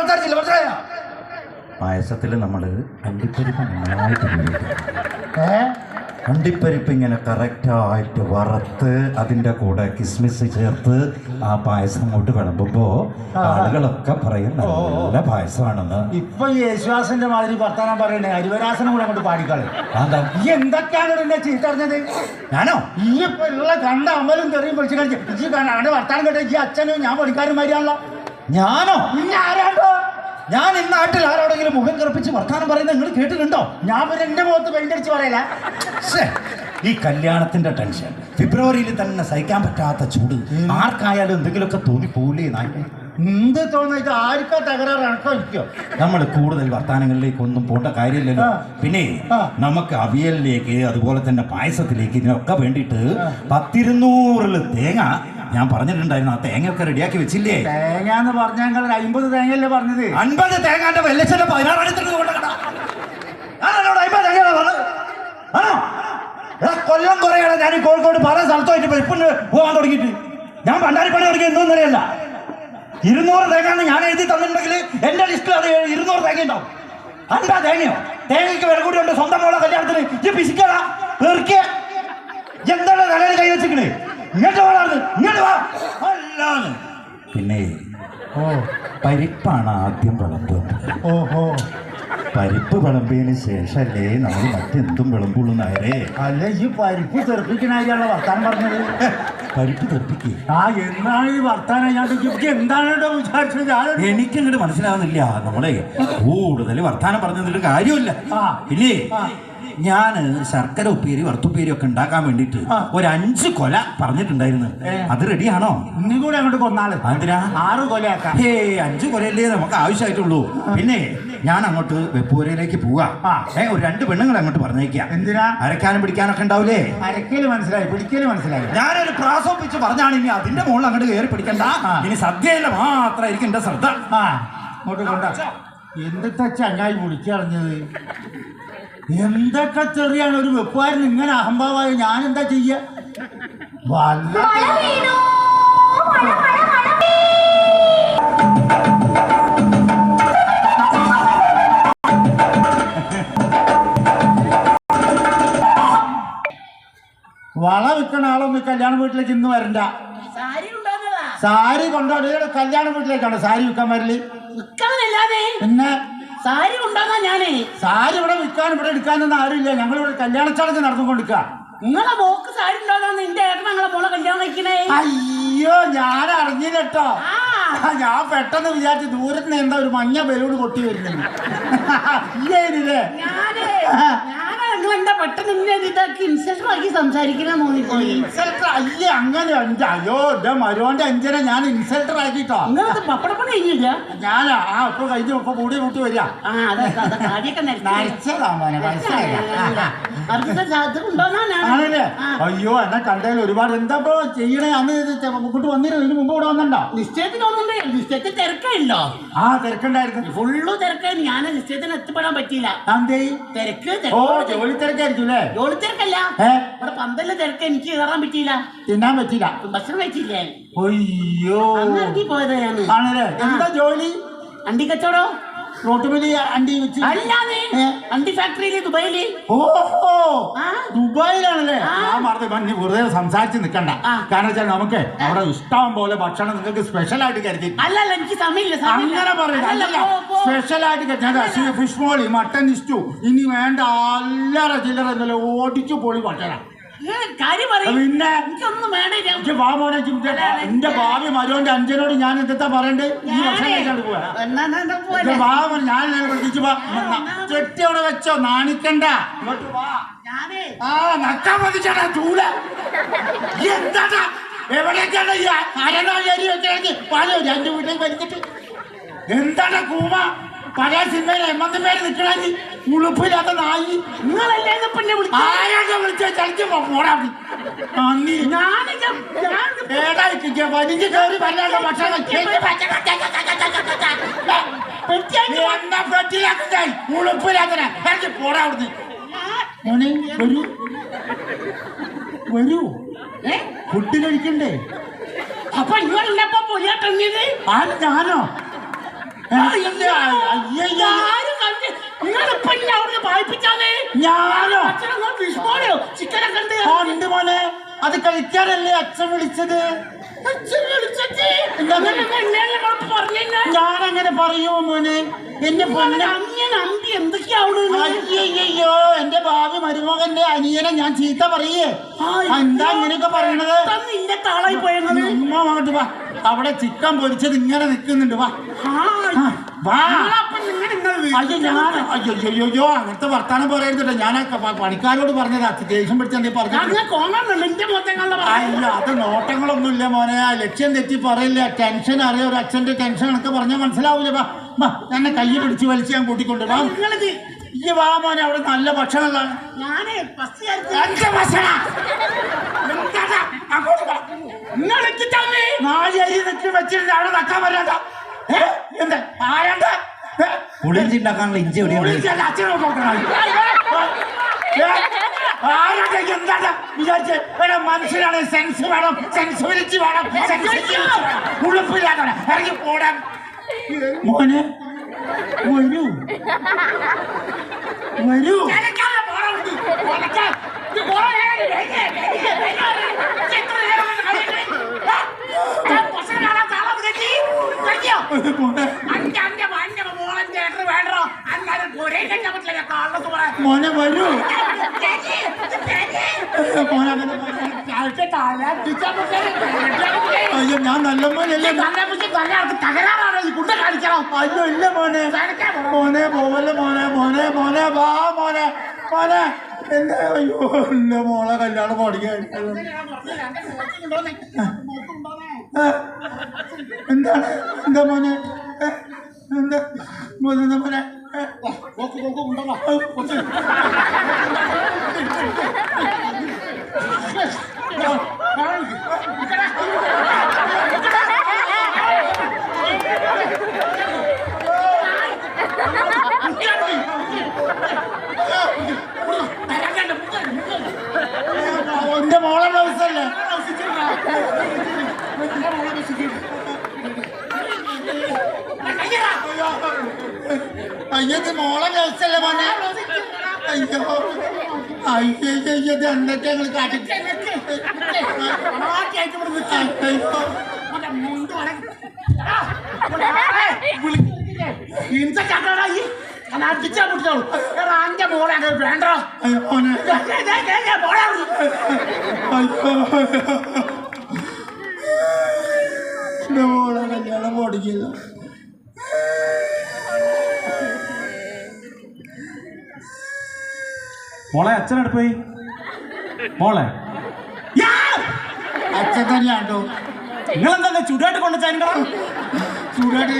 സംസാരിച്ചില്ല മനസ്സിലായോ? പായസത്തിൽ നമ്മൾ അണ്ടിപ്പരിപ്പ് നന്നായിട്ട് അണ്ടിപ്പരിപ്പ് ഇങ്ങനെ കറക്റ്റായിട്ട് വറുത്ത് അതിന്റെ കൂടെ കിസ്മിസ് ചേർത്ത് ആ പായസം അങ്ങോട്ട് വിളമ്പുമ്പോൾ ആളുകളൊക്കെ പറയും നല്ല പായസമാണെന്ന്. ഇപ്പൊ ഈ യേശുദാസിന്റെ മാതിരി വർത്താനം പറയണേ അരുവരാസനം കൂടെ അങ്ങോട്ട് പാടിക്കളെ. ഈ എന്തൊക്കെയാണ് എന്നെ ചീത്തറിഞ്ഞത് ഞാനോ? ഈ ഇപ്പൊ ഉള്ള കണ്ട അമലും തെറിയും ഈ അവന്റെ വർത്താനം കേട്ട ഈ അച്ഛനും ഞാൻ പണിക്കാരും മാതിരിയാണല്ലോ. ഞാനോ? ആരാണ്ടോ ഞാൻ ഈ നാട്ടിൽ ആരോടെങ്കിലും മുഖം കറുപ്പിച്ച് വർത്താനം പറയുന്നത് നിങ്ങൾ കേട്ടിട്ടുണ്ടോ? ഞാൻ പിന്നെ എന്റെ മുഖത്ത് പെയിന്റടിച്ച് പറയല. ഈ കല്യാണത്തിന്റെ ടെൻഷൻ ഫെബ്രുവരിയിൽ തന്നെ സഹിക്കാൻ പറ്റാത്ത ചൂട്. ആർക്കായാലും എന്തെങ്കിലുമൊക്കെ തോന്നിപ്പോലേ നായി. എന്ത് തോന്നിട്ട് ആർക്കാ തകരാറ്? എനക്കോ ഇരിക്കോ? നമ്മൾ കൂടുതൽ വർത്തമാനങ്ങളിലേക്ക് ഒന്നും പോണ്ട കാര്യമില്ലല്ലോ. പിന്നെ നമുക്ക് അവിയലിലേക്ക് അതുപോലെ തന്നെ പായസത്തിലേക്ക് ഇതിനൊക്കെ വേണ്ടിയിട്ട് പത്തിരുന്നൂറിൽ തേങ്ങ ഞാൻ പറഞ്ഞിട്ടുണ്ടായിരുന്നു ആ തേങ്ങയൊക്കെ റെഡിയാക്കി വെച്ചില്ലേ? തേങ്ങ എന്ന് ഞങ്ങൾ ഒരു അമ്പത് തേങ്ങയല്ലേ പറഞ്ഞത്? അൻപത് തേങ്ങാന്റെ വെല്ലച്ചന്റെ പതിനാറ് എടുത്തിട്ട് തേങ്ങയാണ് പറഞ്ഞത്? ആണോ? കൊല്ലം കുറയാണ് ഞാൻ കോഴിക്കോട് പല സ്ഥലത്തായിട്ട് ഇപ്പം പോകാൻ തുടങ്ങിയിട്ട്. ഞാൻ പണ്ടാരിപ്പണി തുടങ്ങി എന്നൊന്നും അറിയല്ല ഇരുന്നൂറ് തേങ്ങാന്ന് ഞാൻ എഴുതി തന്നിട്ടുണ്ടെങ്കിൽ എന്റെ ലിസ്റ്റിൽ അത് ഇരുന്നൂറ് തേങ്ങ ഉണ്ടാവും. അൻപത് തേങ്ങയോ? തേങ്ങയ്ക്ക് വില കൂടി ഉണ്ട് സ്വന്തം മോളെ കല്യാണത്തിന്. ഈ പിശിക്കടാ. എന്താണ് തലയിൽ കൈ വെച്ചിക്കണേ ഇങ്ങോട്ട് വളർന്ന് ഇങ്ങോട്ട് വാ അല്ലാന്ന് പിന്നെ ഓ പരിപ്പാണ് ആദ്യം വിളമ്പുന്നത്. ഓഹോ. പരിപ്പ് വിളമ്പിയതിന് ശേഷമല്ലേ നമ്മൾ മറ്റെന്തും വിളമ്പുള്ളൂ നേരെ അല്ല ഈ പരിപ്പ് തെറിപ്പിക്കണായിട്ടാണ് വർത്താനം പറഞ്ഞത്. പരിപ്പ് തെറിപ്പിക്കുക ആ എന്താണ് ഈ വർത്താനം ഞാൻ ഇജ്ജ് എന്താണ് വിചാരിച്ചത്? എനിക്ക് ഇങ്ങോട്ട് മനസ്സിലാവുന്നില്ല. നമ്മളെ കൂടുതൽ വർത്താനം പറഞ്ഞതിട്ട് കാര്യമില്ല ആ. ഇല്ലേ. ഞാൻ ശർക്കര ഉപ്പേരി വറുത്തുപ്പേരി ഒക്കെ ഉണ്ടാക്കാൻ വേണ്ടിട്ട്. ഒരു അഞ്ച് കൊല പറഞ്ഞിട്ടുണ്ടായിരുന്നു. അത് റെഡിയാണോ? ഇന്നും കൂടെ അങ്ങോട്ട് കൊന്നാൾ അതിനാ ആറ് കൊലയാക്കാം. ഹേ അഞ്ചു കൊലയല്ലേ നമുക്ക് ആവശ്യമായിട്ടുള്ളൂ. പിന്നെ ഞാൻ അങ്ങോട്ട് വെപ്പൂരയിലേക്ക് പോവാ. ഏ ഒരു രണ്ട് പെണ്ണുങ്ങൾ അങ്ങോട്ട് പറഞ്ഞേക്കാം എന്തിനാ? അരക്കാനും പിടിക്കാനൊക്കെ ഉണ്ടാവില്ലേ അരക്കൽ മനസ്സിലായി പിടിക്കൽ മനസ്സിലായി. ഞാനൊരു പ്രാസോപ്പിച്ച് പറഞ്ഞാണ് ഇനി അതിന്റെ മുകളിൽ അങ്ങോട്ട് കയറി പിടിക്കണ്ട. ഇനി സദ്യയില മാത്രമായിരിക്കും എന്റെ ശ്രദ്ധ. ആ. അങ്ങോട്ട് കൊണ്ട. എന്തൊക്കെ ചങ്ങായി വിളിച്ചറിഞ്ഞത് എന്തൊക്കെ ചെറിയാണ് ഒരു വെപ്പുകാരൻ ഇങ്ങനെ അഹംഭാവായ ഞാൻ എന്താ ചെയ്യ? വല്ല വള വിൽക്കണ ആളൊന്നും കല്യാണ വീട്ടിലേക്ക് ഇന്ന് വരണ്ട. സാരി കൊണ്ടോ കല്യാണ വീട്ടിലേക്കാണ് സാരി വിൽക്കാൻ വരൽ. പിന്നെ സാരി കൊണ്ടുവന്നാ ഞാനേ. സാരി ഇവിടെ വിൽക്കാൻ ഇവിടെ എടുക്കാനൊന്നും ആരുമില്ല. ഞങ്ങൾ ഇവിടെ കല്യാണ ചടങ്ങ് നടന്നുകൊണ്ടിരിക്ക നിങ്ങളെ മോക്ക് സാരി ഉണ്ടാകാൻ നിന്റെ ഏട്ടൻ ഞങ്ങളെ മോളെ കല്യാണം കഴിക്കണേ അയ്യോ ഞാൻ അറിഞ്ഞില്ല കേട്ടോ ആ. ആ, ഞാൻ പെട്ടെന്ന് വിചാരിച്ചു ദൂരത്ത് നിന്ന് എന്താ ഒരു മഞ്ഞ ബലൂൺ കൊട്ടി വരുന്നത്? ഇല്ലേ ഞാനേ ഞാനാ നിങ്ങൾ എന്താ പെട്ടെന്ന് ഇന്നെ ഇതാക്കി ഇൻസൾട്ട് ആക്കി സംസാരിക്കണ തോന്നിപ്പോയി ഇൻസൾട്ടർ അല്ല അങ്ങനെ അയ്യോ എന്റെ മരുവന്റെ അഞ്ചനെ ഞാൻ ഇൻസൾട്ടർ ആക്കിട്ടോ നിങ്ങളത് പപ്പടപ്പണി കഴിഞ്ഞില്ല? ഞാൻ ആ ഇപ്പൊ കഴിഞ്ഞു ഇപ്പൊ കൂടി കൂട്ടി വരിക. ആ അതെ അതെ കാര്യൊക്കെ നരച്ചതാ മോനെ മനസ്സിലായില്ല അടുത്ത സാധനം കൊണ്ടുവന്നാ ആണല്ലേ? അയ്യോ എന്നെ കണ്ടതിൽ ഒരുപാട് എന്താ ഇപ്പൊ ചെയ്യണേ? അന്ന് ഇങ്ങോട്ട് വന്നിരുന്നു ഇതിന് മുമ്പ് ഇവിടെ വന്നിട്ടുണ്ടോ? നിശ്ചയത്തിന് നിശ്ചയത്തിൽ തിരക്കുണ്ടോ ആ തിരക്കുണ്ടായിരുന്നു. ഫുള്ളു തിരക്കായി. ഞാൻ നിശ്ചയത്തിന് എത്തിപ്പെടാൻ പറ്റിയില്ല. തിരക്ക് ഓ ജോലി തിരക്കായിരിക്കും അല്ലേ? ജോലി തിരക്കല്ല. ഇവിടെ പന്തല്ല തിരക്ക്. എനിക്ക് കയറാൻ പറ്റിയില്ല. തിന്നാൻ പറ്റില്ല ഭക്ഷണം കഴിച്ചില്ലേ? അയ്യോ. പോയതാണ് എന്താ ജോലി? അണ്ടി കച്ചവടോ റോട്ടുമലി അണ്ടി വെച്ച് അല്ലാതെ ഏ? അണ്ടി ഫാക്ടറിയിൽ ദുബായിൽ ഓഹോ ആ. ദുബായിലാണല്ലേ ആ. ഞാൻ മറന്നു മഞ്ഞ് വെറുതെ സംസാരിച്ച് നിൽക്കണ്ട ആ. കാരണം വെച്ചാൽ നമുക്ക് അവിടെ ഇഷ്ടം പോലെ ഭക്ഷണം നിങ്ങൾക്ക് സ്പെഷ്യൽ ആയിട്ട് കരുതി അല്ലല്ല എനിക്ക് സമയമില്ല സമയമില്ല. അങ്ങനെ പറയില്ല അല്ലല്ല, അല്ലല്ല പോ, പോ. സ്പെഷ്യൽ ആയിട്ട് കരുതി ഫിഷ് മോളി മട്ടൻ ഇസ്റ്റു ഇനി വേണ്ട അല്ലറ ചില്ലറ എന്നല്ല ഓടിച്ചു പോളി ഭക്ഷണം പിന്നെ എന്റെ ഭാവി മരുവന്റെ അഞ്ചനോട് ഞാൻ എന്താ പറയണ്ടേ? ഈ ഭക്ഷണം കഴിച്ചാണ്ട് പോവാ. വാ ഞാൻ വിളിച്ചു വാ. ചെട്ടി അവിടെ വെച്ചോ നാണിക്കണ്ട. ആ നക്കാൻ മതിച്ചടാ ചൂട് എന്താടാ? എവിടേക്കാണ് ഈ അരനാഴി വെച്ചത് പാലോ രണ്ട് വീട്ടിലേക്ക് വലിച്ചിട്ട്. എന്താണ് കൂമ? പഴയ സിനിമയിൽ എമ്മന്ത് പേര് നിൽക്കണി ഉളുപ്പില്ലാത്ത നായി നിങ്ങളല്ലേ പിന്നെ? വിളിച്ച പോടാ. നന്ദി ഞാൻ വലിഞ്ഞ് കയറി വല്ലാണ്ട് ഭക്ഷണം ഉളുപ്പില്ലാത്തനെ ഇറങ്ങി പോടാ അവിടുന്ന് മോനെ വരൂ വരൂ ഏ? ഫുഡ് കഴിക്കണ്ടേ അപ്പൊ നിങ്ങളില്ലപ്പോ പൊലിയാട്ടെങ്ങിയത് ആര് ഞാനോ എനിക്കില്ല. അയ്യയ്യ. ആരും കണ്ട് നിങ്ങളിപ്പോ ഇല്ല അവിടുന്ന് വായിപ്പിച്ചാലേ ഞാനോ ഫിഷ്മോളയോ ചിക്കനൊക്കെ ഉണ്ട് ഉണ്ട് മോനെ. അത് കഴിക്കാനല്ലേ അച്ഛൻ വിളിച്ചത്? ഞാൻ അങ്ങനെ പറയുമോ മോനെ? എന്റെ അമ്പി എന്തൊക്കെയാവുന്നു അയ്യോ എന്റെ ഭാവി മരുമകന്റെ അനിയനെ ഞാൻ ചീത്ത പറയേ. എന്താ ഇങ്ങനെയൊക്കെ പറയണത്? നിന്റെ താളായി പോയത്. അങ്ങോട്ട് വാ. അവിടെ ചിക്കൻ പൊരിച്ചത് ഇങ്ങനെ നിൽക്കുന്നുണ്ട് വാ. അയ്യോ ഞാൻ അയ്യോ അയ്യോ അയ്യോ അങ്ങനത്തെ വർത്താനം പറയരുതട്ടോ ഞാൻ പണിക്കാരോട് പറഞ്ഞത്. അത്യാവശ്യം പിടിച്ചെന്തേ പറഞ്ഞു അത് നോട്ടങ്ങളൊന്നും ഇല്ല മോനെ. ആ ലക്ഷ്യം തെറ്റി പറയില്ല. ടെൻഷൻ അറിയാം. ഒരു അച്ഛന്റെ ടെൻഷൻ എനിക്ക് പറഞ്ഞാൽ മനസ്സിലാവൂല. എന്നെ കൈ പിടിച്ച് വലിച്ച് ഞാൻ കൂട്ടിക്കൊണ്ട് വാ. ഈ വാ മോനെ അവിടെ നല്ല ഭക്ഷണമുള്ളതാണ് ഞാനേ ഭക്ഷണം? എന്താടാ? അങ്ങോട്ട് നാല് അരി നിൽക്കി വെച്ചിട്ട് അവിടെ നക്കാൻ ഏ? എന്ത്? ആരണ്ട? പുളിഞ്ചി ഉണ്ടാക്കാനുള്ള ഇഞ്ചി എവിടെയാണ് അച്ഛനോട് നോക്കണം. ആരൊക്കെ എന്താണ് വിചാരിച്ച്? ഒരു മനുഷ്യനാണ്. സെൻസ് വേണം സെൻസിബിലിറ്റി വേണം സെൻസിറ്റിവിറ്റി വേണം. ഉളുപ്പില്ലാതെ ഇറങ്ങി പോടാൻ. മോനെ വരൂ. വരൂ. മോനെ വരൂ. അയ്യോ ഞാൻ നല്ല മോനല്ലേ. തകരാറാണ്? കുണ്ട കാണിക്കണം അയ്യോ ഇല്ല മോനെ. മോനെ പോവല്ലേ മോനെ മോനെ മോനെ വാ മോനെ. മോനെ. എന്താ? അയ്യോ ഇല്ല മോളെ കല്യാണം പഠിക്കാൻ എന്താണ് എന്താ മോനെ ഏ? എന്താ മോനെ എന്താ മോനെ ഏ? എന്റെ അയ്യോ ഇത് മോളെ ദിവസല്ലേ മോനെ? അയ്യോ. അയ്യോ അയ്യോ ഇത് എന്തൊക്കെ ഞങ്ങൾ കാട്ടി അടിച്ചാ മുടിച്ചോളൂ അന്റെ മോളെ അങ്ങനെ വേണ്ട മോളെ എന്റെ മോളെ കല്യാണം പഠിക്കില്ല മോളെ അച്ഛനടുത്ത് പോയി? മോളെ. അച്ഛൻ തന്നെയാണ്ടോ നിങ്ങളെന്താ ചൂടായിട്ട് കൊണ്ടുവച്ചാൽ ചൂടായിട്ട്